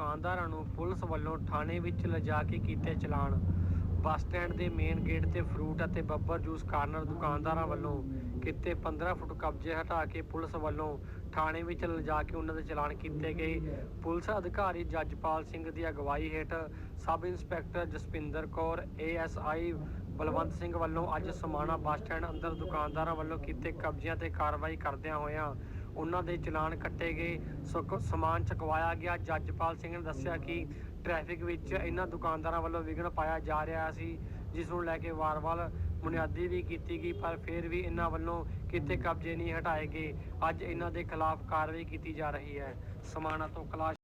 ਦੁਕਾਨਦਾਰਾਂ ਨੂੰ ਪੁਲਿਸ ਵੱਲੋਂ ਥਾਣੇ ਵਿੱਚ ਲਿਜਾ ਕੇ ਕੀਤੇ ਚਲਾਨ। ਬੱਸ ਸਟੈਂਡ ਦੇ ਮੇਨ ਗੇਟ ਤੇ ਫਰੂਟ ਅਤੇ ਬੱਬਰ ਜੂਸ ਕਾਰਨਰ ਦੁਕਾਨਦਾਰਾਂ ਵੱਲੋਂ ਕੀਤੇ 15 ਫੁੱਟ ਕਬਜ਼ੇ ਹਟਾ ਕੇ ਪੁਲਿਸ ਵੱਲੋਂ ਥਾਣੇ ਵਿੱਚ ਲਿਜਾ ਕੇ ਉਹਨਾਂ ਦੇ ਚਲਾਨ ਕੀਤੇ ਗਏ। ਪੁਲਿਸ ਅਧਿਕਾਰੀ ਜੱਜਪਾਲ ਸਿੰਘ ਦੀ ਅਗਵਾਈ ਹੇਠ sub inspector Jaspinder Kaur ASI Balwant Singh ਵੱਲੋਂ ਅੱਜ ਸਮਾਣਾ ਬੱਸ ਸਟੈਂਡ ਅੰਦਰ ਦੁਕਾਨਦਾਰਾਂ ਵੱਲੋਂ ਕੀਤੇ ਕਬਜ਼ਿਆਂ ਤੇ ਕਾਰਵਾਈ ਕਰਦਿਆਂ ਹੋਇਆਂ ਉਹਨਾਂ ਦੇ ਚਲਾਨ ਕੱਟੇ ਗਏ। ਸੋ ਸਮਾਨ ਚਕਵਾਇਆ ਗਿਆ। ਜੱਜਪਾਲ ਸਿੰਘ ਨੇ ਦੱਸਿਆ ਕਿ ਟ੍ਰੈਫਿਕ ਵਿੱਚ ਇਹਨਾਂ ਦੁਕਾਨਦਾਰਾਂ ਵੱਲੋਂ ਵਿਘਨ ਪਾਇਆ ਜਾ ਰਿਹਾ ਸੀ, ਜਿਸ ਨੂੰ ਲੈ ਕੇ ਵਾਰ-ਵਾਰ ਬੁਨਿਆਦੀ ਵੀ ਕੀਤੀ ਗਈ, ਪਰ ਫਿਰ ਵੀ ਇਹਨਾਂ ਵੱਲੋਂ ਕਿਤੇ ਕਬਜ਼ੇ ਨਹੀਂ ਹਟਾਏ ਗਏ। ਅੱਜ ਇਹਨਾਂ ਦੇ ਖਿਲਾਫ ਕਾਰਵਾਈ ਕੀਤੀ ਜਾ ਰਹੀ ਹੈ। ਸਮਾਣਾ ਤੋਂ ਕੈਲਾਸ਼